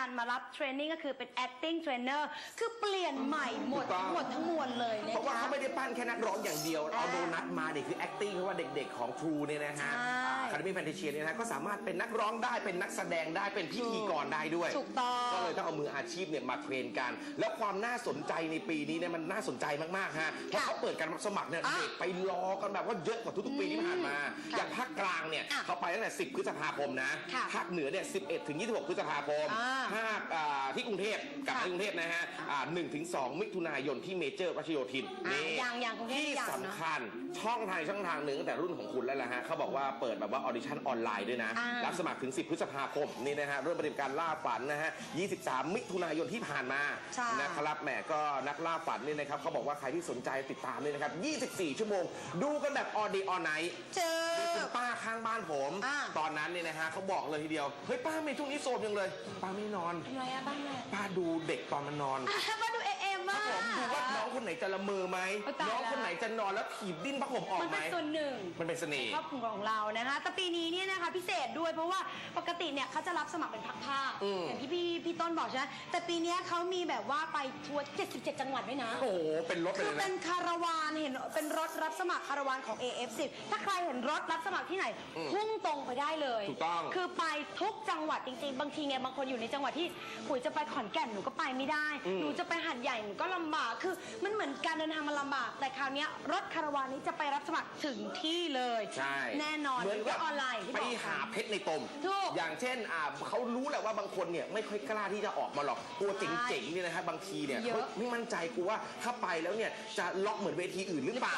นันมารับเทรนนิ่งก็คือเป็น acting trainer คือเปลี่ยนใหม่หมดถูกต้อง หมดทั้งมวลเลยนะเพราะว่าคะ เขาไม่ได้ปั้นแค่นักร้องอย่างเดียว เอาอ่าโดนัทมาเนี่ยคือ acting เพราะว่าเด็กๆของ True เนี่ยนะฮะใช่ คาร์มี่แฟนตาเชียเนี่ยนะฮะก็สามารถเป็นนักร้องได้เป็นนักแสดงได้เป็นพิธีกรได้ด้วย ถูกต้อง ก็เลยต้องเอามืออาชีพเนี่ยมาเทรนกัน แล้วความน่าสนใจในปีนี้เนี่ยมันน่าสนใจมากๆฮะเพราะเขาเปิดการรับสมัครเนี่ยอะเด็กไปรอกันแบบว่าเยอะกว่าทุกๆปีที่ผ่านมา ค่ะอย่างภาคกลางเนี่ยอะเขาไปตั้งแต่ 10 พฤษภาคมนะค่ะภาคเหนือเนี่ย 11 ถึง 26 พฤษภาคมอ่าภาคอ่าที่กรุงเทพกับค่ะที่กรุงเทพนะฮะอ่า1ถึง 2 มิถุนายนที่เมเจอร์รัชโยธินอะนี่อย่างอย่างกรุงเทพที่อย่างเนอะ สำคัญช่องทางช่องทางหนึ่งตั้งแต่รุ่นของคุณแล้วล่ะฮะเขาบอกว่าเปิดแบบว่าออดิชั่นออนไลน์ด้วยนะ อ่ารั รับสมัครถึง 10 พฤษภาคมนี่นะฮะเริ่มปฏิบัติการล่าฝันนะฮะ 23 มิถุนายนที่ผ่านมาใช่ นะครับแหมก็นักล่าฝันนี่นะครับเขาบอกว่าใครที่สนใจติดตามเลยนะครับ 24 ชั่วโมง ดูกันแบบออดีออนไนท์เจอคุณป้าข้างบ้านผม อ่า ตอนนั้นเนี่ยนะฮะเขาบอกเลยทีเดียว เฮ้ยป้าไม่ช่วงนี้โสดยังเลย ป้าไม่นอน ทำไรอะบ้างเลยป้าดูเด็กตอนมันนอน อะมาดูเอเอ็มครัมา บผมดูว่าน้อง คนไหนจะละเมอไหมโอ้ตายน้องแล้วคนไหนจะนอนแล้วถีบดิ้นผ้าห่มออกมันไหมเป็นส่วนหนึ่ง มันเป็นเสน่ห์ ครอบครัวของเรานะคะ แต่ปีนี้เนี่ยนะคะพิเศษด้วยเพราะว่าปกติเนี่ยเขาจะรับสมัครเป็นภาคๆอืม อย่างที่พี่พี่ต้นบอกใช่ไหมแต่ปีเนี้ยเขามีแบบว่าไปทัวร์ 77 จังหวัดด้วยนะ โอ้โหเป็นรถไปคืเลอยเป็นะ นคาราวานเห็นเป็นรถรับสมัครคาราวานของ AF10 ถ้าใครเห็นรถรับสมัครที่ไหนอืมพุ่งตรงไปได้เลยถูกต้อง คือไปทุกจังหวัดจริงๆ บางทีเนี่ยบางคนอยู่ในจังหวัดที่หุยจะไปขอนแก่นหนูก็ไปไม่ได้อืมหนูจะไปหัดใหญ่หนูก็ลำบากคือมันเหมือนการเดินทางมันลำบาก แต่คราวเนี้ยรถคาราวานนี้จะไปรับสมัครถึงที่เลย ใช่แน่นอนเหมือนหรือกัว่าบออนไลน์ที่ไปบอก หาเพชรในตม ถูกอย่างเช่นอ่าเขารู้แหละว่าบางคนเนี่ยไม่ค่อยกล้าที่จะออกมาหรอกกลัวเจ๋งๆเนี่ยนะฮะบางทีเนี่ยเยอะเฮ้ยไม่มั่นใจกูว่าถ้าไปแล้วเนี่ยจะล็อกเหมือนเวทีอื่นหรือเปล่า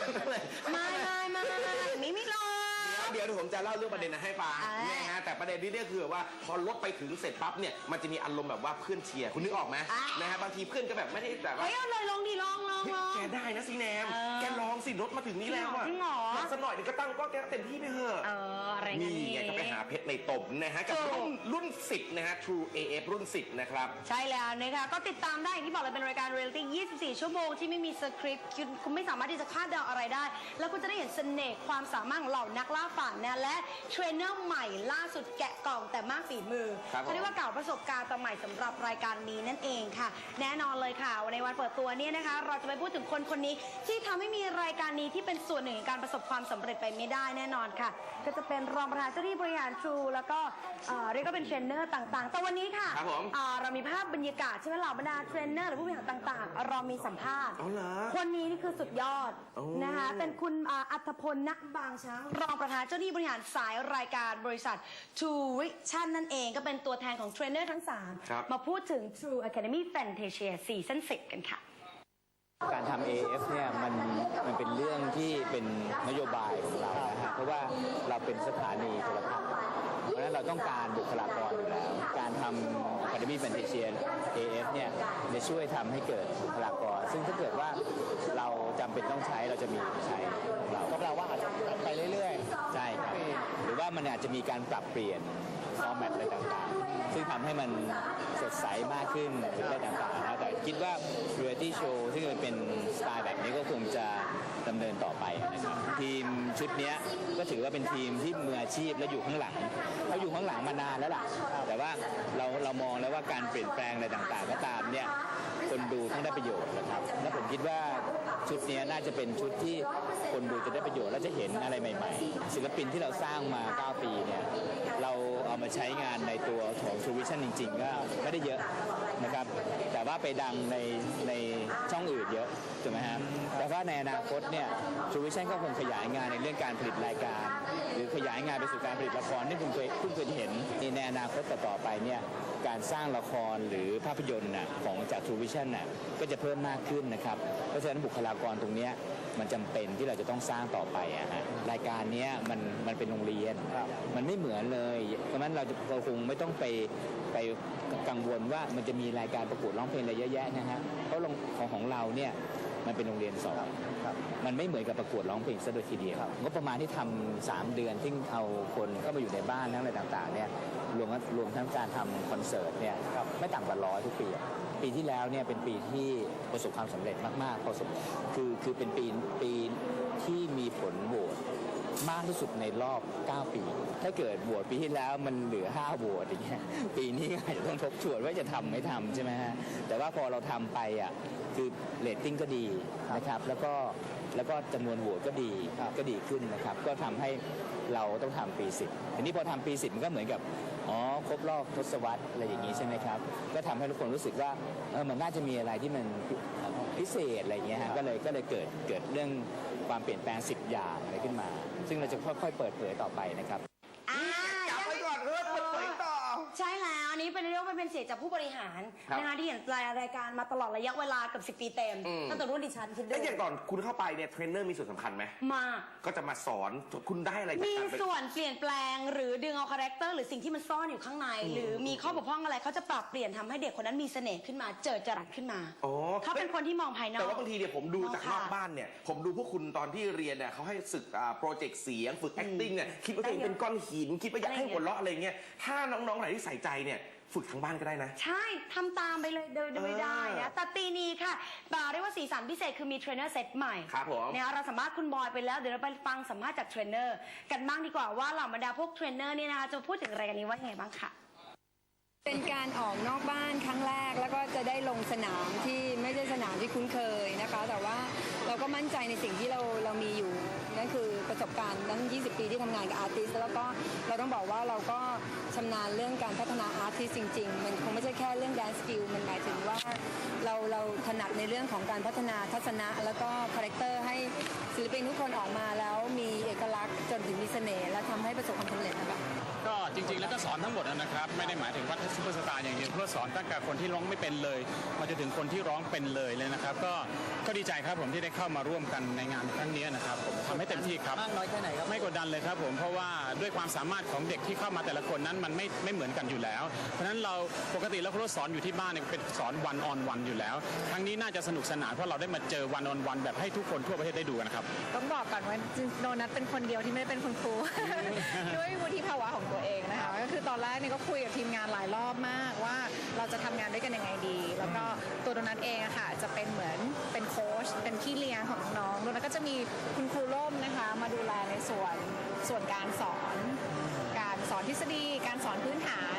ก็เลย ไม่ไม่ไม่ไม่ จะเล่าเรื่องประเด็นนั้นให้ฟังอ่านะฮะแต่ประเด็นนี้เนี่ยคือว่าพอรถไปถึงเสร็จปั๊บเนี่ยมันจะมีอารมณ์แบบว่าเพื่อนเชียร์คุณนึกออกไหมอ่านะฮะบางทีเพื่อนก็แบบไม่ได้แบบว่า เฮ้ยเอาเลยลองดิลองลองเฮ้ยลอง แกได้นะซีแนม เออแกลองสิรถมาถึงนี่แล้วอะจริงเหรอลองสักหน่อยเดี๋ยวก็ตั้งก็แกเต็มที่ไปเถอะ เอ ออะไรเงี้นี่ไงก็ไปหาเพชรในตมนะฮะกับถูกรุ่นรุ่น 10 นะฮะ True AF รุ่น 10 นะครับ ใช่แล้วนะคะก็ติดตามได้อย่างที่บอกเลยเป็นรายการเรียลลิตี้ 24 ชั่วโมงที่ไม่มีสคริปต์คุณคุณไม่สามารถที่จะคาดเดาอะไรได้ แล้วคุณจะได้เห็นเสน่ห์ความสามารถของเหล่านักล่าฝันนะและเทรนเนอร์ใหม่ล่าสุดแกะกล่องแต่มากฝีมือครับผมเขาเรียกว่าเก่าประสบการณ์แต่ใหม่สำหรับรายการนี้นั่นเองค่ะ แน่นอนเลยค่ะในวันเปิดตัวเนี่ยนะคะ เราจะไปพูดถึงคนคนนี้ที่ทำให้มีรายการนี้ที่เป็นส่วนหนึ่งในการประสบความสำเร็จไปไม่ได้แน่นอนค่ะ ก็จะเป็นรองประธานเจ้าหน้าที่บริหารทรูแล้วก็เอ่อเรียกว่าเป็นเทรนเนอร์ต่างๆ แต่วันนี้ค่ะครับผมอ่าเรามีภาพบรรยากาศใช่ไหมเหล่าบรรดาเทรนเนอร์หรือผู้บริหารต่างๆ เรามีสัมภาษณ์ เอาเหรอคนนี้นี่คือสุดยอดโอ้ นะคะเป็นคุณอ่าอัธพลนักบางช้างรองประธานเจ้าหน้าที่บริหารสายรายการบริษัท True Vision นั่นเองก็เป็นตัวแทนของเทรนเนอร์ทั้งครับ3มาพูดถึง True Academy Fantasia Season 10กันค่ะ การทำ AF เนี่ยมันมันเป็นเรื่องที่เป็นนโยบายของเรานะฮะเพราะว่าเราเป็นสถานีโทรทัศน์เพราะฉะนั้นเราต้องการบุคลากรอยู่แล้ว การทำ Academy Fantasia AF เนี่ยจะช่วยทำให้เกิดบุคลากร ซึ่งถ้าเกิดว่าเราจำเป็นต้องใช้เราจะมีใช้ของเราก็แปลว่าอาจจะไปเรื่อยใช่ครับหรือว่ามันอาจจะมีการปรับเปลี่ยน ฟอร์แมตอะไรต่างๆ ซึ่งทำให้มันสดใสมากขึ้นหรืออะไรต่างๆนะแต่คิดว่า Reality Show ซึ่มันเป็นสไตล์แบบนี้ก็คงจะดำเนินต่อไปนะครับ ทีมชุดนี้ก็ถือว่าเป็นทีมที่มืออาชีพและอยู่ข้างหลังเขาอยู่ข้างหลังมานานแล้วล่ะ แต่ว่าเราเรามองแล้วว่าการเปลี่ยนแปลงอะไรต่างๆก็ตามเนี่ยคนดูต้องได้ประโยชน์นะครับ และผมคิดว่า ชุดนี้น่าจะเป็นชุดที่คนดูจะได้ประโยชน์และจะเห็นอะไรใหม่ ๆ ศิลปินที่เราสร้างมา 9 ปีเนี่ยเราเอามาใช้งานในตัวของชูวิชั่นจริง ๆ ก็ไม่ได้เยอะนะครับ แต่ว่าไปดังในในช่องอื่นเยอะ ในอนาคตเนี่ย True Vision ก็คงขยายงานในเรื่องการผลิตรายการ หรือขยายงานไปสู่การผลิตละครที่คุณเคยคุณเคยเห็นในอนาคตต่อไปเนี่ยการสร้างละครหรือภาพยนตร์น่ะของจาก True Vision น่ะก็จะเพิ่มมากขึ้นนะครับ เพราะฉะนั้นบุคลากรตรงเนี้ยมันจำเป็นที่เราจะต้องสร้างต่อไปอะฮะรายการนี้มันมันเป็นโรงเรียน มันไม่เหมือนเลย เพราะฉะนั้นเราจะเราคงไม่ต้องไปไปกังวลว่ามันจะมีรายการประกวดร้องเพลงอะไรเยอะแยะนะฮะเพราะของของเราเนี่ย มันเป็นโรงเรียนสอนครับมันไม่เหมือนกับประกวดร้องเพลงซะโดยทีเดียวงบประมาณที่ทำสามเดือนที่เอาคนเข้ามาอยู่ในบ้านทั้งอะไรต่างๆเนี่ยรวมรวมทั้งการทำคอนเสิร์ตเนี่ยไม่ต่ำกว่าร้อยทุกปีอะปีที่แล้วเนี่ยเป็นปีที่ประสบความสำเร็จมากๆพอสมคือคือเป็นปีปีที่มีผลโหวต มากที่สุดในรอบ 9 ปี ถ้าเกิดโหวตปีที่แล้วมันเหลือ 5โหวตอย่างเงี้ย ปีนี้อาจจะต้องทบทวนว่าจะทำไม่ทำใช่ไหมฮะ แต่ว่าพอเราทำไปอะ คือเรตติ้งก็ดีนะครับ แล้วก็แล้วก็จำนวนโหวตก็ดีก็ดีขึ้นนะครับ ก็ทำให้เราต้องทำปี10ทีนี้พอทำปี10มันก็เหมือนกับอ๋อครบรอบทศวรรษอะไรอย่างนี้ใช่ไหมครับ ก็ทำให้ทุกคนรู้สึกว่าเออมันน่าจะมีอะไรที่มันพิพิเศษอะไรอย่างเงี้ยฮะก็เลยก็เลยเกิดเกิดเรื่องความเปลี่ยนแปลง10อย่างอะไร ขึ้นมา ซึ่งเราจะค่อยๆเปิดเผยต่อไปนะครับ อ่า จับไว้ก่อนเออเปิดเผยต่อ ใช่แล้วอันนี้ เป็นเรื่องเป็นเสียงจากผู้บริหารครับนะคะที่เห็นรายการมาตลอดระยะเวลาเกับ10ปีเต็มอืม ตั้งแต่รุ่นดิฉันคิดดูแล้วอย่างก่อนคุณเข้าไปเนี่ยเทรนเนอร์มีส่วนสำคัญไหมมากก็จะมาสอนคุณได้อะไรจากมีการเป็น ส่วนเปลี่ยนแปลงหรือดึงเอาคาแรคเตอร์หรือสิ่งที่มันซ่อนอยู่ข้างใน หรือมีข้อบกพร่องอะไรเขาจะปรับเปลี่ยนทำให้เด็กคนนั้นมีเสน่ห์ขึ้นมาเจิดจรัสขึ้นมาอ๋อ เขาเป็นคนที่มองภายนอก แต่ว่าบางทีเนี่ยผมดูจากนค่ะอกบ้านเนี่ย ผมดูพวกคุณตอนที่เรียนเนี่ยเขาให้ศึกอ่าโปรเจกต์เสียง ฝึก acting เนี่ยคิดว่าตัวเองเป็นก้อนหิน คิดว่าอยากให้หัวเราะอะไรเงี้ยถ้าน้องๆไหนที่ใส่ใจเนี่ย ฝึกทางบ้านก็ได้นะ ใช่ทำตามไปเลยโดยโดยเออได้นะแต่ปีนี้ค่ะบาเรียกว่าสีสันพิเศษคือมีเทรนเนอร์เซตใหม่ครับผมนะคะเราสัมภาษณ์คุณบอยไปแล้วเดี๋ยวเราไปฟังสัมภาษณ์จากเทรนเนอร์กันบ้างดีกว่าว่าเหล่าบรรดาพวกเทรนเนอร์เนี่ยนะคะจะพูดถึงอะไรกันนี้ว่ายังไงบ้างค่ะ เป็นการออกนอกบ้านครั้งแรกแล้วก็จะได้ลงสนามที่ไม่ใช่สนามที่คุ้นเคยนะคะ แต่ว่าเราก็มั่นใจในสิ่งที่เราเรามีอยู่ นั่นคือประสบการณ์ทั้ง 20 ปีที่ทำงานกับอาร์ติสแล้วก็เราต้องบอกว่าเราก็ชำนาญเรื่องการพัฒนาอาร์ติสจริง ๆ มันคงไม่ใช่แค่เรื่องแดนสกิลมันหมายถึงว่าเราเราถนัดในเรื่องของการพัฒนาทัศนะ แล้วก็คาแรคเตอร์ให้ศิลปินทุกคนออกมาแล้วมีเอกลักษณ์จนถึงมีเสน่ห์และทำให้ประสบความสำเร็จนะคะก็ จริง ๆ แล้วก็สอนทั้งหมดนะครับ ไม่ได้หมายถึงว่าซูเปอร์สตาร์อย่างเดียวเพื่อสอนตั้งแต่คนที่ร้องไม่เป็นเลยมาจนถึงคนที่ร้องเป็นเลยเลยนะครับ ก็ก็ดีใจครับผมที่ได้เข้ามาร่วมกันในงานครั้งนี้นะครับผมทำให้เต็มที่ครับมากน้อยแค่ไหนครับไม่กดดันเลยครับผมเพราะว่าด้วยความสามารถของเด็กที่เข้ามาแต่ละคนนั้นมันไม่ไม่เหมือนกันอยู่แล้ว เพราะฉะนั้นเราปกติแล้วครูสอนอยู่ที่บ้านเนี่ยเป็นสอนวันออนวันอยู่แล้ว ครั้งนี้น่าจะสนุกสนานเพราะเราได้มาเจอวันออนวันแบบให้ทุกคนทั่วประเทศได้ดูกันนะครับต้องบอกก่อนว่าจริงๆโดนัทเป็นคนเดียวที่ไม่ได้เป็นคุณครู ด้วยวุฒิภาวะของตัวเองนะคะก็คือตอนแรกเนี่ยก็คุยกับทีมงานหลายรอบมากว่าเราจะทำงานด้วยกันยังไงดี แล้วก็ตัวโดนัทเองอะค่ะจะเป็นเหมือนเป็นโค้ชเป็นพี่เลี้ยงของน้องโดนัทก็จะมีคุณครูร่มนะคะมาดูแลในส่วนส่วนการสอน การสอนทฤษฎี การสอนพื้นฐาน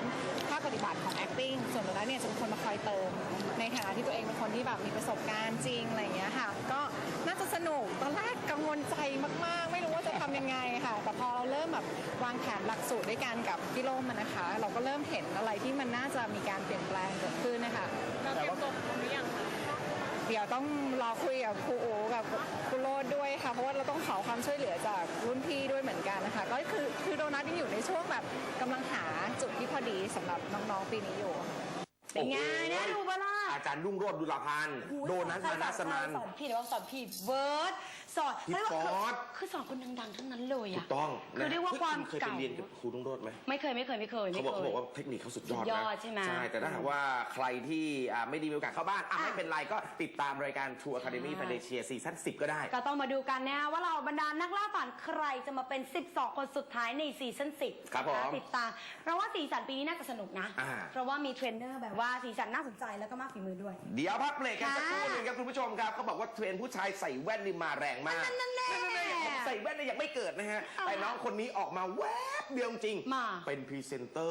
ภาคปฏิบัติของ acting ส่วนตัวนั้นเนี่ยจะเป็นคนมาคอยเติม ในฐานะที่ตัวเองเป็นคนที่แบบมีประสบการณ์จริงอะไรอย่างเงี้ยค่ะก็น่าจะสนุกตอนแรกกังวลใจ แต่พอเราเริ่มแบบวางแผนหลักสูตรด้วยกันกับพี่โลมอะนะคะ เราก็เริ่มเห็นอะไรที่มันน่าจะมีการเปลี่ยนแปลงเกิดขึ้นนะคะแต่ว่าเดี๋ยวต้องรอคุยกับครูโอกับครูโรดด้วยค่ะ เพราะว่าเราต้องขอความช่วยเหลือจากรุ่นพี่ด้วยเหมือนกันนะคะ ก็คือคือโดนัทยังอยู่ในช่วงแบบกำลังหาจุดที่พอดีสำหรับน้องๆปีนี้อยู่เป็นไงน่าดูปะล่ะ อาจารย์รุ่งโรจน์ดุลพันธ์โดนัทมานัสนัน สอนผิดหรือว่าสอนผิดเวิร์ดสอนพี่เรียกว่าฟอส คือคือสอนคนดังๆ ทั้งนั้นเลยถูอะ กต้องคือเรียกว่าความณเคยไปเก่า เรียนกับครูรุ่งโรจน์ไหม ไม่เคยไม่เคยไม่เคยเขาไม่บอกเคเขายบอกว่าเทคนิคเขาสุดยอดสุดยนะอดใช่ไหมใช่แต่ถ้าหากว่าใครที่อ่าไม่ได้มีโอกาสเข้าบ้านอะอะ ไม่เป็นไรก็ติดตามรายการ True Academy ใช่ f a n t a s i a ซีซั่น10 ก็ได้ ก็ต้องมาดูกันนะว่าเราบรรดานักล่าฝันใครจะมาเป็น 12 คนสุดท้ายในซีซั่น10ครับผมนะติดตามเราว่าสีสันปีนี้น่าจะสนุกนะ อ่า เพราะว่ามีเทรนเนอร์แบบว่าสีสันน่าสนใจแล้วก็มากฝีมือด้วย เดี๋ยวพักเบรกกันสักครู่ค่ะหนึงครับคุณผู้ชมครับเขาบอกว่าเทรนด์ผู้ชายใส่แว่นนี่มาแรงมากนั่นๆๆผมใส่แว่นเนี่ยยังไม่เกิดนะฮะเอาแต่น้องคนนี้ออกมาแวบเดียวจริง มา เป็นพรีเซนเตอร์